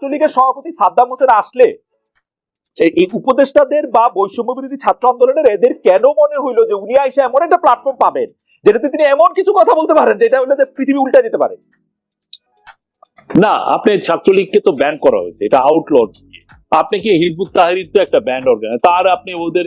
ছাত্রলীগের সভাপতি সাদ্দাম হোসেন আসলে এই- উপদেষ্টাদের বা বৈষম্য বিরোধী ছাত্র আন্দোলনের এদের কেন মনে হইল যে উনি আইসা এমন একটা প্ল্যাটফর্ম পাবেন, যেটাতে তিনি এমন কিছু কথা বলতে পারেন, যেটা হলে পৃথিবী উল্টা যেতে পারে? না, আপনি ছাত্রলীগকে তো ব্যান করা হয়েছে, এটা আউটলট আপনি কি হিজবুত তাহারির তো একটা ব্যান্ড অর্গান তার আপনি ওদের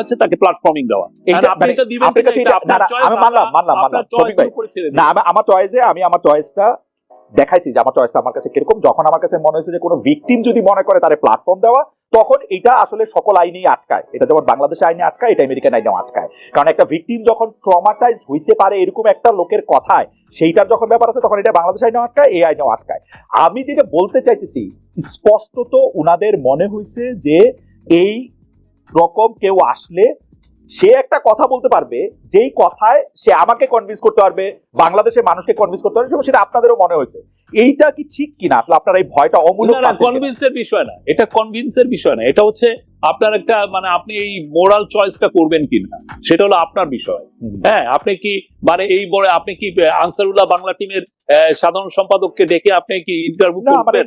হচ্ছে তাকে প্ল্যাটফর্মিং দেওয়া। আপনার কাছে আমি মানলাম, মানলাম, মানলাম, না আমার চয়েসে আমি আমার চয়েসটা দেখাইছি যে আমার চয়েসটা আমার কাছে কীরকম। যখন আমার কাছে মনে হয়েছে যে কোনো ভিকটিম যদি মনে করে তার প্ল্যাটফর্ম দেওয়া তখন এটা আসলে সকল আইনেই আটকায়। এটা যেমন বাংলাদেশ আইনে আটকায় এটা আমেরিকান আইনেও আটকায়। কারণ একটা ভিকটিম যখন ট্রমাটাইজড হইতে পারে এরকম একটা লোকের কথায় সেইটার যখন ব্যাপার আছে তখন এটা বাংলাদেশ আইনেও আটকায় এই আইনেও আটকায়। আমি যেটা বলতে চাইতেছি স্পষ্টত উনাদের মনে হয়েছে যে এই রকম কেউ আসলে সে একটা কথা বলতে পারবে যেই কথায় সে আমাকে কনভিন্স করতে পারবে বাংলাদেশের মানুষকে কনভিন্স করতে পারবে সেটা আপনাদেরও মনে হয়েছে। এইটা কি ঠিক কিনা? আসলে আপনার এই ভয়টা না কিনা? কনভিন্সের বিষয় না। এটা কনভিন্সের বিষয় না। এটা হচ্ছে আপনার একটা মানে আপনি এই মোরাল চয়েসটা করবেন কিনা? সেটা হলো আপনার বিষয়। হ্যাঁ আপনি কি মানে এই বড় আপনি কি আনসারুল্লাহ বাংলা টিমের সাধারণ সম্পাদককে ডেকে আপনি কি ইন্টারভিউ মানে করবেন?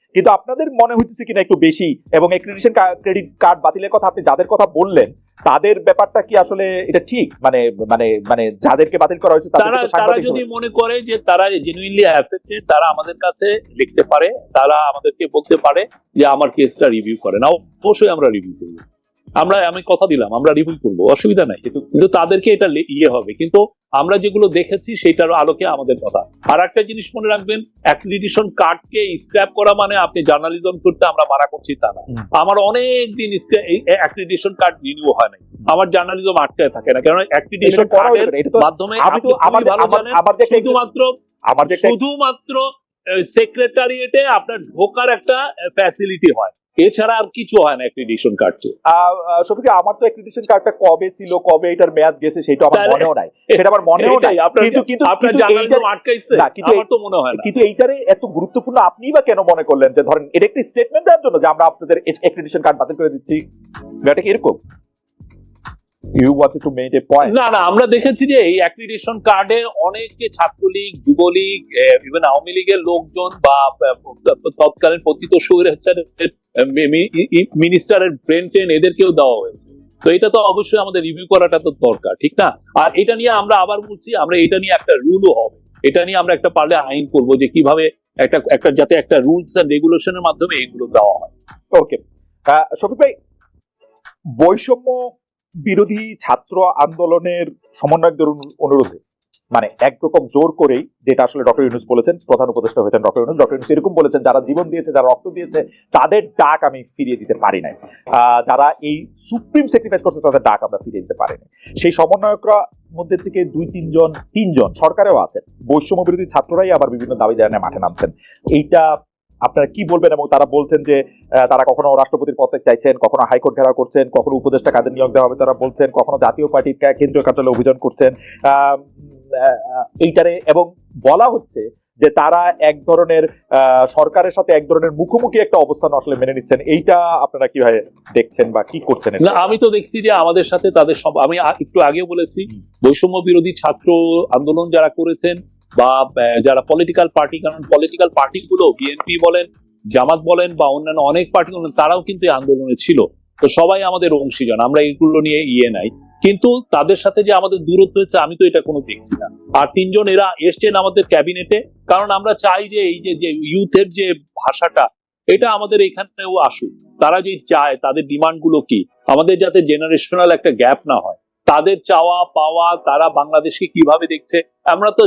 কিন্তু আপনাদের মনে হইতেছে কিনা একটু বেশি? এবং ক্রেডিশন ক্রেডিট কার্ড বাতিলের কথা আপনি যাদের কথা বললেন তাদের ব্যাপারটা কি আসলে এটা ঠিক? মানে মানে মানে যাদেরকে বাতিল করা হয়েছে তারা তারা যদি মনে করে যে তারা জেনুইনলি অ্যাফেক্টেড তারা আমাদের কাছে লিখতে পারে তারা আমাদেরকে বলতে পারে যে আমার কেসটা রিভিউ করে। না অবশ্যই আমরা রিভিউ করব। আমরা আমি কথা দিলাম আমরা রিভিউ করব অসুবিধা নাই। কিন্তু তাদেরকে এটা ইয়ে হবে। কিন্তু আমরা যেগুলো দেখেছি সেটার আলোকে আমাদের কথা। আর একটা জিনিস মনে রাখবেন অ্যাক্রিডিশন কার্ডকে স্ক্র্যাপ করা মানে আপনি জার্নালিজম করতে আমরা মারা করছি তা না। আমার অনেক দিন অ্যাক্রিডিশন কার্ড রিনিউ হয় নাই। আমার জার্নালিজম আটকায় থাকে না। কারণ অ্যাক্রিডিশন কার্ডের মাধ্যমে শুধুমাত্র শুধুমাত্র সেক্রেটারিয়েটে আপনার ঢোকার একটা ফ্যাসিলিটি হয়। এছাড়া আর কিছু হয় না অ্যাক্রিডিশন কার্ডটি আহ, আমার তো অ্যাক্রিডিশন কার্ডটা কবে ছিল কবে এটার মেয়াদ গেছে সেটা আমার মনেও নাই। সেটা আমার মনেও নাই। কিন্তু কিন্তু আপনার জার্নালিজম আটকাইছে না, কিন্তু আমার তো মনে হয় না। কিন্তু এইটারে এত গুরুত্বপূর্ণ আপনি বা কেন মনে করলেন? যে ধরেন এটা একটি স্টেটমেন্ট দেওয়ার জন্য যে আমরা আপনাদের অ্যাক্রিডিশন কার্ড বাতিল করে দিচ্ছি। ব্যাটা কি এরকম? You wanted to make a point না না আমরা দেখেছি যে এই অ্যাক্রিডিশন কার্ডে অনেকে ছাত্রলীগ যুবলীগ ইভেন আওয়ামী লীগের লোকজন বা তৎকালীন পতিত মিনিস্টারের ব্রেন টেন এদেরকেও দেওয়া হয়েছে। তো এটা তো অবশ্যই আমাদের রিভিউ করাটা তো দরকার ঠিক না? আর এটা নিয়ে আমরা আবার বলছি আমরা এটা নিয়ে একটা রুলও হবে। এটা নিয়ে আমরা একটা পারলে আইন করব যে কীভাবে একটা একটা যাতে একটা রুলস এন্ড রেগুলেশনের মাধ্যমে এগুলো দেওয়া হয়। ওকে শফিক ভাই বৈষম্য বিরোধী ছাত্র আন্দোলনের সমন্বয়কদের অনুরোধে। মানে একরকম জোর করেই যেটা আসলে ডক্টর ইউনুস বলেছেন, প্রধান উপদেষ্টা হয়েছেন ডক্টর ইউনুস। ডক্টর ইউনুস এরকম বলেছেন, যারা জীবন দিয়েছে, যারা রক্ত দিয়েছে, তাদের ডাক আমি ফিরিয়ে দিতে পারি নাই। যারা এই সুপ্রিম স্যাক্রিফাইস করছে, তাদের ডাক আমরা ফিরিয়ে দিতে পারি সেই সমন্বয়করা মধ্যে থেকে দুই, তিনজন তিনজন সরকারেও আছেন। বৈষম্য বিরোধী ছাত্ররাই আবার বিভিন্ন দাবি দেওয়া মাঠে নামছেন। এইটা আপনারা কি বলবেন এবং তারা বলছেন যে তারা কখনো রাষ্ট্রপতির পদে চাইছেন কখনো হাইকোর্ট ঘেরাও করছেন কখনো উপদেষ্টা কাদের নিয়োগ দেওয়া হবে তারা বলছেন কখনো জাতীয় পার্টির কেন্দ্রীয় কার্যালয়ে অভিযান করছেন। এইটারে এবং বলা হচ্ছে যে তারা এক ধরনের আহ, সরকারের সাথে এক ধরনের মুখোমুখি একটা অবস্থান আসলে মেনে নিচ্ছেন। এইটা আপনারা কীভাবে দেখছেন বা কি করছেন না আমি তো দেখছি যে আমাদের সাথে তাদের সব আমি একটু আগেও বলেছি বৈষম্য বিরোধী ছাত্র আন্দোলন যারা করেছেন বা যারা পলিটিক্যাল পার্টি কারণ পলিটিক্যাল পার্টিগুলো বিএনপি বলেন, জামাত বলেন বা অন্যান্য অনেক পার্টি তারাও কিন্তু এই আন্দোলনে ছিল। তো সবাই আমাদের অংশীজন, আমরা এগুলো নিয়ে ইয়ে নাই। কিন্তু তাদের সাথে যে আমাদের দূরত্ব হচ্ছে, আমি তো এটা কোনো দেখছি না। আর তিনজন এরা এসছেন আমাদের ক্যাবিনেটে, কারণ আমরা চাই যে এই যে যে ইউথের যে ভাষাটা, এটা আমাদের এখানেও আসুক। তারা যে চায়, তাদের ডিমান্ডগুলো কি? আমাদের যাতে জেনারেশনাল একটা গ্যাপ না হয়। তাদের চাওয়া পাওয়া তারা বাংলাদেশকে কীভাবে দেখছে আমরা তো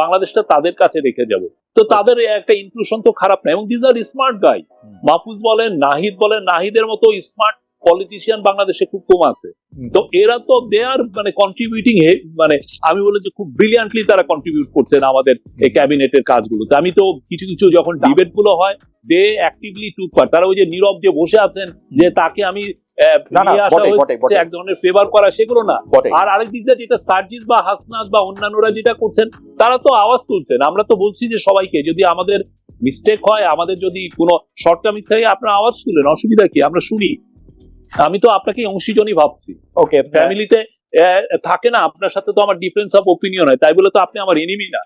বাংলাদেশটা তাদের কাছে রেখে যাব। তো তাদের একটা ইনক্লুশন তো খারাপ না। এবং these are smart guy Mahfuz বলেন নাহিদ বলেন নাহিদের মতো স্মার্ট পলিটিশিয়ান বাংলাদেশে খুব কম আছে। তো এরা তো দে আর মানে কন্ট্রিবিউটিং মানে আমি বলে যে খুব ব্রিলিয়ান্টলি তারা কন্ট্রিবিউট করছেন আমাদের এই ক্যাবিনেটের কাজগুলোতে। আমি তো কিছু কিছু যখন ডিবেটগুলো হয় দে অ্যাক্টিভলি টুক পার তারা ওই যে নীরব যে বসে আছেন যে তাকে আমি এক ধরনের ফেভার করা সেগুলো না। আর আরেক দিক দিয়ে যেটা সার্জিস বা হাসনাত বা অন্যান্যরা যেটা করছেন তারা তো আওয়াজ তুলছেন। আমরা তো বলছি যে সবাইকে যদি আমাদের মিস্টেক হয় আমাদের যদি কোনো শর্ট টার্ম আপনারা আওয়াজ তুলেন অসুবিধা কি? আমরা শুনি। আমি তো আপনাকে অংশীজনই ভাবছি। ওকে ফ্যামিলিতে থাকে না আপনার সাথে তো আমার ডিফারেন্স অফ ওপিনিয়ন হয় তাই বলে তো আপনি আমার এনিমি না।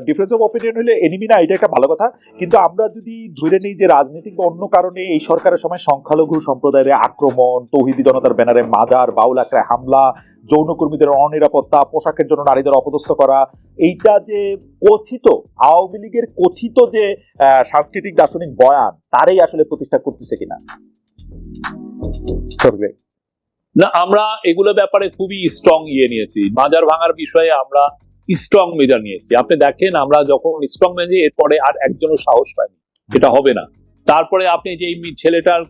ডিফারেন্স অফ অপিনিয়ন হলে এনিমি না এটা একটা ভালো কথা। কিন্তু আমরা যদি ধরে নিই যে রাজনৈতিক বা অন্য কারণে এই সরকারের সময় সংখ্যালঘু সম্প্রদায়ের আক্রমণ তৌহিদি জনতার ব্যানারে মাজার বাউল আক্রায় হামলা যৌনকর্মীদের অনিরাপত্তা পোশাকের জন্য নারীদের অপদস্থ করা এইটা যে কথিত আওয়ামী লীগের কথিত যে আহ, সাংস্কৃতিক দার্শনিক বয়ান তারই আসলে প্রতিষ্ঠা করতেছে কিনা? করবে। না আমরা এগুলো ব্যাপারে খুবই স্ট্রং ইয়ে নিয়েছি। মাজার ভাঙার বিষয়ে আমরা স্ট্রং মেজার নিয়েছি। আপনি দেখেন আমরা যখন স্ট্রং মেজে এরপরে আর একজনও সাহস পায়নি এটা হবে না। তারপরে আপনি যে ছেলেটার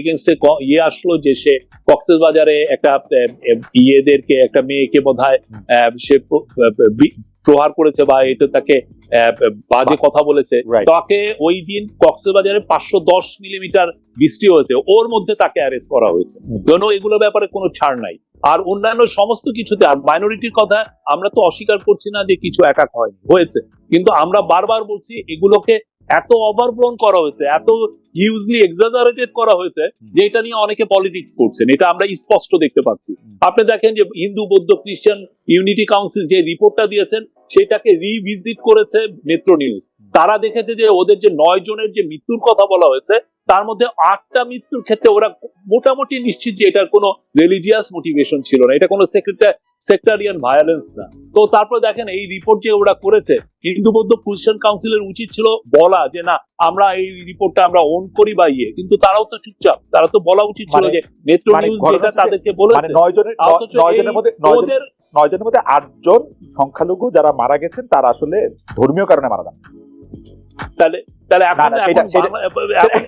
এগেনস্টে ইয়ে আসলো যে সে কক্সেস বাজারে একটা ইয়েদেরকে একটা মেয়েকে বোধ হয় সে প্রহার করেছে বা এটা তাকে বাজে কথা বলেছে। তাকে ওই দিন কক্সবাজারে পাঁচশো দশ মিলিমিটার বৃষ্টি হয়েছে। ওর মধ্যে তাকে অ্যারেস্ট করা হয়েছে। কেন এগুলো ব্যাপারে কোনো ছাড় নাই? আর অন্যান্য সমস্ত কিছুতে আর মাইনরিটির কথা আমরা তো অস্বীকার করছি না যে কিছু অ্যাটাক হয়নি হয়েছে। কিন্তু আমরা বারবার বলছি এগুলোকে এত ওভারব্লোন করা হয়েছে এত হিউজলি এক্সাজারেটেড করা হয়েছে যে এটা নিয়ে অনেকে পলিটিক্স করছেন। এটা আমরা স্পষ্ট দেখতে পাচ্ছি। আপনি দেখেন যে হিন্দু বৌদ্ধ খ্রিস্টান ইউনিটি কাউন্সিল যে রিপোর্টটা দিয়েছেন সেটাকে রিভিজিট করেছে মেট্রো নিউজ তারা দেখেছে যে ওদের যে নয় জনের যে মৃত্যুর কথা বলা হয়েছে তার মধ্যে আটটা মৃত্যুর ক্ষেত্রে ওরা মোটামুটি নিশ্চিত যে এটার কোনো রিলিজিয়াস মোটিভেশন ছিল না। এটা কোনো সেক্টারিয়ান ভায়োলেন্স না। তো তারপর দেখেন এই রিপোর্ট যে ওরা করেছে হিন্দু বৌদ্ধ খ্রিস্টান কাউন্সিলের উচিত ছিল বলা যে না আমরা এই রিপোর্টটা আমরা ওন করি বা ইয়ে। কিন্তু তারাও তো চুপচাপ। তারা তো বলা উচিত ছিল মানে- যে মেট্রো মানে নিউজ যেটা তাদেরকে মানে বলেছে নয় জনের নয় জনের মধ্যে নয় জনের মধ্যে আটজন সংখ্যালঘু যারা মারা গেছেন তারা আসলে ধর্মীয় কারণে মারা যান। তাহলে তাহলে এখন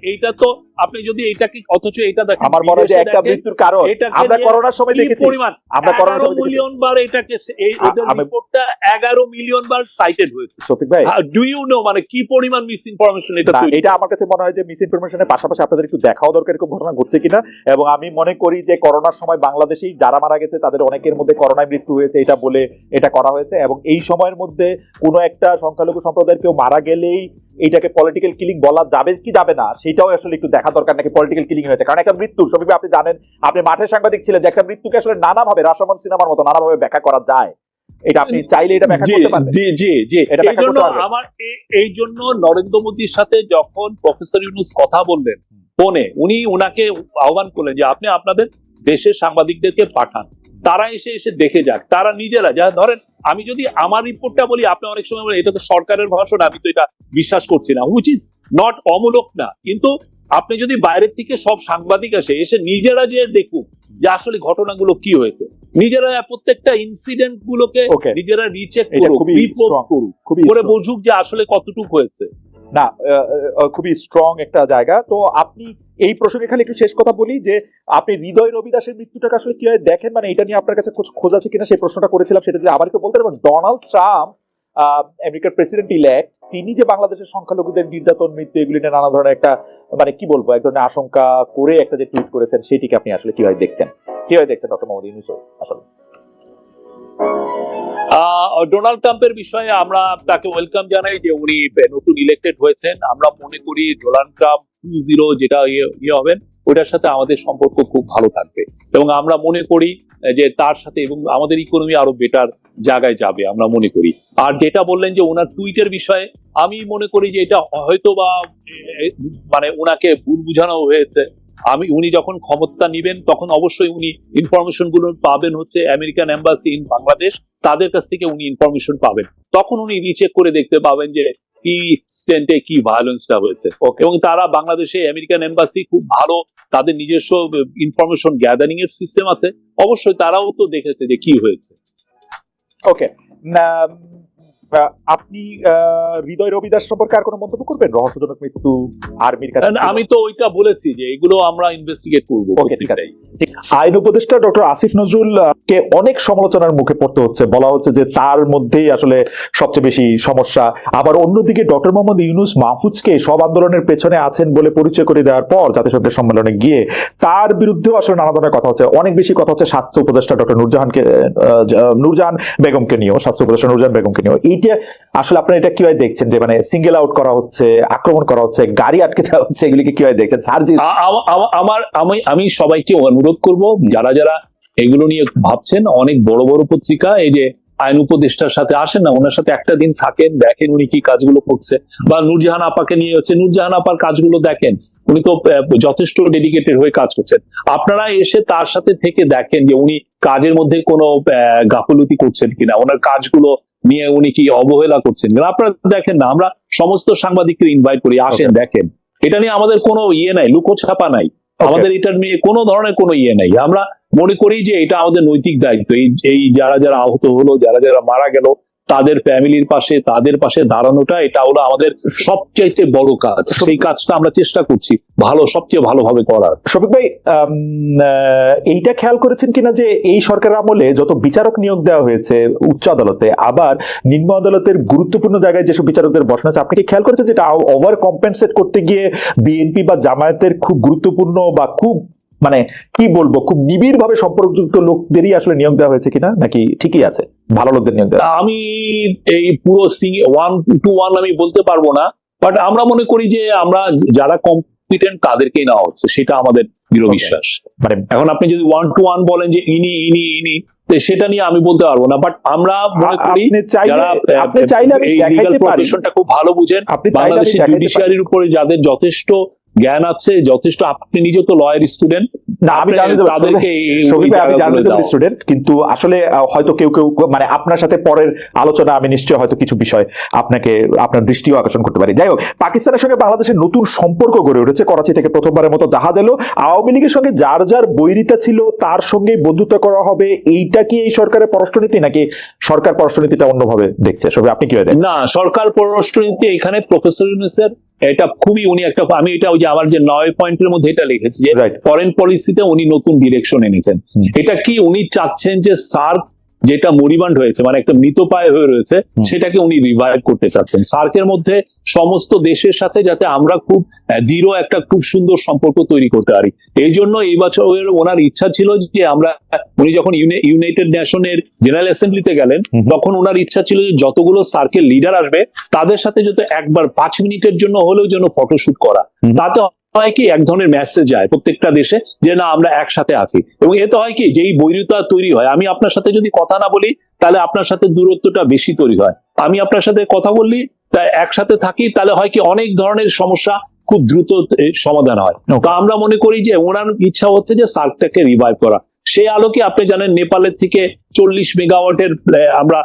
এইটা তো আপনি যদি এটাকে অথচ এটা দেখেন আমার মনে হয় একটা মৃত্যুর কারণ। আমরা করোনার সময় দেখেছি। পরিমাণ? আমরা করোনার সময় মিলিয়ন বার এটাকে এই রিপোর্টটা এগারো মিলিয়ন বার সাইটেড হয়েছে। শফিক ভাই। ডু ইউ নো মানে কি পরিমাণ মিস ইনফরমেশন এটা এটা আমার কাছে মনে হয় যে মিস ইনফরমেশনের পাশাপাশি আপনাদের একটু দেখাও দরকার এরকম ঘটনা ঘটছে কিনা। এবং আমি মনে করি যে করোনার সময় বাংলাদেশেই যারা মারা গেছে তাদের অনেকের মধ্যে করোনায় মৃত্যু হয়েছে এটা বলে এটা করা হয়েছে। এবং এই সময়ের মধ্যে কোনো একটা সংখ্যালঘু সম্প্রদায়ের কেউ মারা গেলেই এটাকে পলিটিক্যাল কিলিং বলা যাবে কি যাবে না সেটাও আসলে একটু দেখা দরকার নাকি পলিটিক্যাল কিলিং হয়েছে? কারণ একটা মৃত্যু সবই আপনি জানেন আপনি মাঠে সাংবাদিক ছিলেন যে একটা মৃত্যুকে আসলে নানাভাবে রাসমন সিনেমার মতো নানাভাবে ব্যাখ্যা করা যায়। এটা আপনি চাইলে এটা ব্যাখ্যা করতে পারবেন। জি জি জি এটা ব্যাখ্যা করতে পারবেন। আমার এই জন্য নরেন্দ্র মোদীর সাথে যখন প্রফেসর ইউনুস কথা বললেন ফোনে উনি উনাকে আহ্বান করলেন যে আপনি আপনাদের দেশের সাংবাদিকদেরকে পাঠান। তারা এসে এসে দেখে যাক। তারা নিজেরা যা ধরেন আমি যদি আমার রিপোর্টটা বলি আপনি অনেক সময় বলেন এটা তো সরকারের ভাষণ আমি তো এটা বিশ্বাস করছি না হুইচ ইজ নট অমূলক না। কিন্তু আপনি যদি বাইরের থেকে সব সাংবাদিক আসে এসে নিজেরা যে দেখুক যে আসলে ঘটনাগুলো কি হয়েছে নিজেরা প্রত্যেকটা ইনসিডেন্ট গুলোকে নিজেরা রিচেক করুক রিপোর্ট করুক করে বুঝুক যে আসলে কতটুকু হয়েছে। না খুবই স্ট্রং একটা জায়গা। তো আপনি এই প্রসঙ্গে খালি একটু শেষ কথা বলি যে আপনি হৃদয় রবি দাসের মৃত্যুটাকে আসলে কীভাবে দেখেন? মানে এটা নিয়ে আপনার কাছে খোঁজ- আছে কিনা? সেই প্রশ্নটা করেছিলাম সেটা যদি আবার একটু বলতে পারবেন ডোনাল্ড ট্রাম্প আমেরিকার প্রেসিডেন্ট ইলেক্ট তিনি যে বাংলাদেশের সংখ্যালঘুদের নির্যাতন, মৃত্যু, এগুলি নিয়ে নানা ধরনের একটা মানে কি বলব, এক ধরনের আশঙ্কা করে একটা যে টুইট করেছেন, সেটিকে আপনি আসলে কীভাবে দেখছেন? কীভাবে দেখছেন ডক্টর মোহাম্মদ ইউনুস আসলে। ডোনাল্ড ট্রাম্পের বিষয়ে আমরা তাকে ওয়েলকাম জানাই যে উনি নতুন ইলেক্টেড হয়েছেন। আমরা মনে করি ডোনাল্ড ট্রাম্প টু জিরো যেটা ইয়ে ইয়ে হবেন ওইটার সাথে আমাদের সম্পর্ক খুব ভালো থাকবে। এবং আমরা মনে করি যে তার সাথে এবং আমাদের ইকোনমি আরও বেটার জায়গায় যাবে, আমরা মনে করি। আর যেটা বললেন যে ওনার টুইটের বিষয়ে, আমি মনে করি যে এটা হয়তো বা মানে ওনাকে ভুল বুঝানো হয়েছে। আমি উনি যখন ক্ষমতা নিবেন তখন অবশ্যই উনি ইনফরমেশনগুলো পাবেন হচ্ছে আমেরিকান এম্বাসি ইন বাংলাদেশ তাদের কাছ থেকে উনি ইনফরমেশন পাবেন। তখন উনি রিচেক করে দেখতে পাবেন যে কি এক্সটেন্টে কি ভায়োলেন্সটা হয়েছে. এবং তারা বাংলাদেশে আমেরিকান এম্বাসি খুব ভালো তাদের নিজস্ব ইনফরমেশন গ্যাদারিং এর সিস্টেম আছে। অবশ্যই তারাও তো দেখেছে যে কি হয়েছে। ওকে আপনি আহ, হৃদয় রবিদাস সম্পর্কে আর কোনো মন্তব্য করবেন? রহস্যজনক মৃত্যু আর্মির কাছে আমি তো ওইটা বলেছি যে এগুলো আমরা ইনভেস্টিগেট করব ওকে ঠিক আছে। ঠিক। আইন উপদেষ্টা ডক্টর আসিফ নজরুল কে অনেক সমালোচনার মুখে পড়তে হচ্ছে। বলা হচ্ছে যে তার মধ্যেই আসলে সবচেয়ে বেশি সমস্যা। আবার অন্যদিকে ডক্টর মোহাম্মদ ইউনুস মাহফুজকে সব আন্দোলনের পেছনে আছেন বলে পরিচয় করে দেওয়ার পর জাতিসংঘের সম্মেলনে গিয়ে তার বিরুদ্ধেও আসলে নানা ধরনের কথা হচ্ছে। অনেক বেশি কথা হচ্ছে স্বাস্থ্য উপদেষ্টা ডক্টর নুরজাহানকে নূরজাহান বেগমকে নিয়েও স্বাস্থ্য উপদেষ্টা নুরজাহান বেগমকে নিয়েও। এইটা আসলে আপনারা এটা কীভাবে দেখছেন? যে মানে সিঙ্গেল আউট করা হচ্ছে, আক্রমণ করা হচ্ছে, গাড়ি আটকে দেওয়া হচ্ছে, এগুলিকে কীভাবে দেখছেন? সার্জি আ- আ- আ- আমার আমি আমি সবাইকে অনুরোধ করব, যারা যারা এগুলো নিয়ে ভাবছেন, অনেক বড় বড় পত্রিকা, এই যে আইন উপদেষ্টার সাথে আসেন না, ওনার সাথে একটা দিন থাকেন, দেখেন উনি কি কাজগুলো করছে। বা নূরজাহান আপাকে নিয়ে হচ্ছে, নূরজাহান আপার কাজগুলো দেখেন। উনি তো যথেষ্ট ডেডিকেটেড হয়ে কাজ করছেন। আপনারা এসে তার সাথে থেকে দেখেন যে উনি কাজের মধ্যে কোনো গাফলতি করছেন কিনা, ওনার কাজগুলো নিয়ে উনি কি অবহেলা করছেন? আপনারা দেখেন না আমরা সমস্ত সাংবাদিককে ইনভাইট করি আসেন দেখেন। এটা নিয়ে আমাদের কোনো ইয়ে নাই লুকোছাপা নাই। আমাদের এটা নিয়ে কোনো ধরনের কোনো ইয়ে নাই। আমরা মনে করি যে এটা আমাদের নৈতিক দায়িত্ব। এই এই যারা যারা আহত হলো যারা যারা মারা গেল তাদের ফ্যামিলির পাশে, তাদের পাশে দাঁড়ানোটা, এটা হলো আমাদের সবচাইতে বড় কাজ। সেই কাজটা আমরা চেষ্টা করছি ভালো, সবচেয়ে ভালোভাবে করার। শফিক ভাই এইটা খেয়াল করেছেন কিনা যে এই সরকারের আমলে যত বিচারক নিয়োগ দেওয়া হয়েছে উচ্চ আদালতে, আবার নিম্ন আদালতের গুরুত্বপূর্ণ জায়গায় যেসব বিচারকদের বসানো আছে, আপনি কি খেয়াল করেছেন যে এটা ওভার কম্পেনসেট করতে গিয়ে বিএনপি বা জামায়াতের খুব গুরুত্বপূর্ণ বা খুব মানে কি বলব খুব নিবিড় ভাবে সম্পর্কযুক্ত লোকদেরই আসলে নিয়োগ দেওয়া হয়েছে কিনা নাকি ঠিকই আছে? ভালো লোকদের নিয়োগ দেওয়া আমি এই পুরো সিং ওয়ান টু ওয়ান আমি বলতে পারব না বাট আমরা মনে করি যে আমরা যারা কম্পিটেন্ট তাদেরকেই নেওয়া হচ্ছে সেটা আমাদের দৃঢ় বিশ্বাস। মানে এখন আপনি যদি ওয়ান টু ওয়ান বলেন যে ইনি ইনি ইনি সেটা নিয়ে আমি বলতে পারব না বাট আমরা মনে করি যারা এই লিগাল প্রফেশনটা খুব ভালো বুঝেন। আপনি বাংলাদেশের জুডিশিয়ারির উপরে যাদের যথেষ্ট জ্ঞান আছে যথেষ্ট। আপনি নিজে তো লয়ার স্টুডেন্ট না আমি জানি তাদেরকে স্টুডেন্ট কিন্তু আসলে হয়তো কেউ কেউ মানে আপনার সাথে পরের আলোচনা আমি নিশ্চয়ই হয়তো কিছু বিষয় আপনাকে আপনার দৃষ্টিও আকর্ষণ করতে পারি। যাই হোক পাকিস্তানের সঙ্গে বাংলাদেশের নতুন সম্পর্ক গড়ে উঠেছে করাচি থেকে প্রথমবারের মতো জাহাজ এলো। আওয়ামী লীগের সঙ্গে যার যার বৈরিতা ছিল তার সঙ্গে বন্ধুত্ব করা হবে। এইটা কি এই সরকারের পররাষ্ট্রনীতি নাকি সরকার পররাষ্ট্রনীতিটা অন্যভাবে দেখছে? সবে আপনি কি না সরকার পররাষ্ট্রনীতি এখানে প্রফেসর ইউনুসের এটা খুবই উনি একটা আমি এটা ওই যে আমার যে নয় পয়েন্টের মধ্যে এটা লিখেছি যে ফরেন পলিসিতে উনি নতুন ডিরেকশন এনেছেন। এটা কি উনি চাচ্ছেন যে সার্ক যেটা মরিবান্ড হয়েছে মানে একটা মৃতপায় হয়ে রয়েছে সেটাকে উনি রিভাইভ করতে চাচ্ছেন। সার্কের মধ্যে সমস্ত দেশের সাথে যাতে আমরা খুব দৃঢ় একটা খুব সুন্দর সম্পর্ক তৈরি করতে পারি। এই জন্য এই বছর ওনার ইচ্ছা ছিল যে আমরা উনি যখন ইউনাইটেড নেশনের জেনারেল অ্যাসেম্বলিতে গেলেন তখন ওনার ইচ্ছা ছিল যে যতগুলো সার্কের লিডার আসবে তাদের সাথে যাতে একবার পাঁচ মিনিটের জন্য হলেও যেন ফটোশুট করা। তাতে হয় কি এক ধরনের মেসেজ যায় প্রত্যেকটা দেশে যে না আমরা একসাথে আছি। এবং এতে হয় কি যেই বৈরিতা তৈরি হয় আমি আপনার সাথে যদি কথা না বলি তাহলে আপনার সাথে দূরত্বটা বেশি তৈরি হয়। আমি আপনার সাথে কথা বললি তা একসাথে থাকি তাহলে হয় কি অনেক ধরনের সমস্যা খুব দ্রুত সমাধান হয়. তো আমরা মনে করি যে ওনার ইচ্ছা হচ্ছে যে সার্কটাকে রিভাইভ করা। সেই আলোকে আপনি জানেন নেপালের থেকে চল্লিশ মেগাওয়াটের আমরা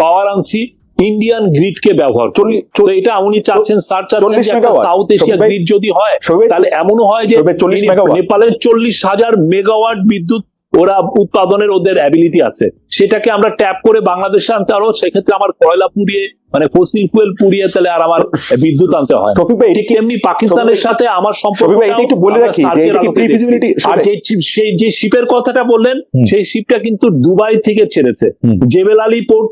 পাওয়ার আনছি। ইন্ডিয়ান গ্রিডকে ব্যবহার চল্লিশ এটা উনি চাচ্ছেন স্যার চাচ্ছেন 40 যে একটা মেগাওয়াট। সাউথ এশিয়া গ্রিড যদি হয় তাহলে এমনও হয় যে শফিক ভাই, 40 ইনি মেগাওয়াট। নেপালের চল্লিশ হাজার মেগাওয়াট বিদ্যুৎ ওরা উৎপাদনের ওদের অ্যাবিলিটি আছে সেটাকে আমরা ট্যাপ করে বাংলাদেশে আনতে পারব সেক্ষেত্রে আমার কয়লা পুড়িয়ে মানে ফসিল ফুয়েল পুড়িয়ে তাহলে আর আমার বিদ্যুৎ আনতে হয়। ভাই এটা ঠিক কি তেমনি পাকিস্তানের সাথে আমার সম্পর্ক ভাই, এটা একটু বলে রাখি যে এটা কি pre-feasibility- আর যে সেই যে শিপের কথাটা বললেন সেই শিপটা কিন্তু দুবাই থেকে ছেড়েছে। জেবেল আলী পোর্ট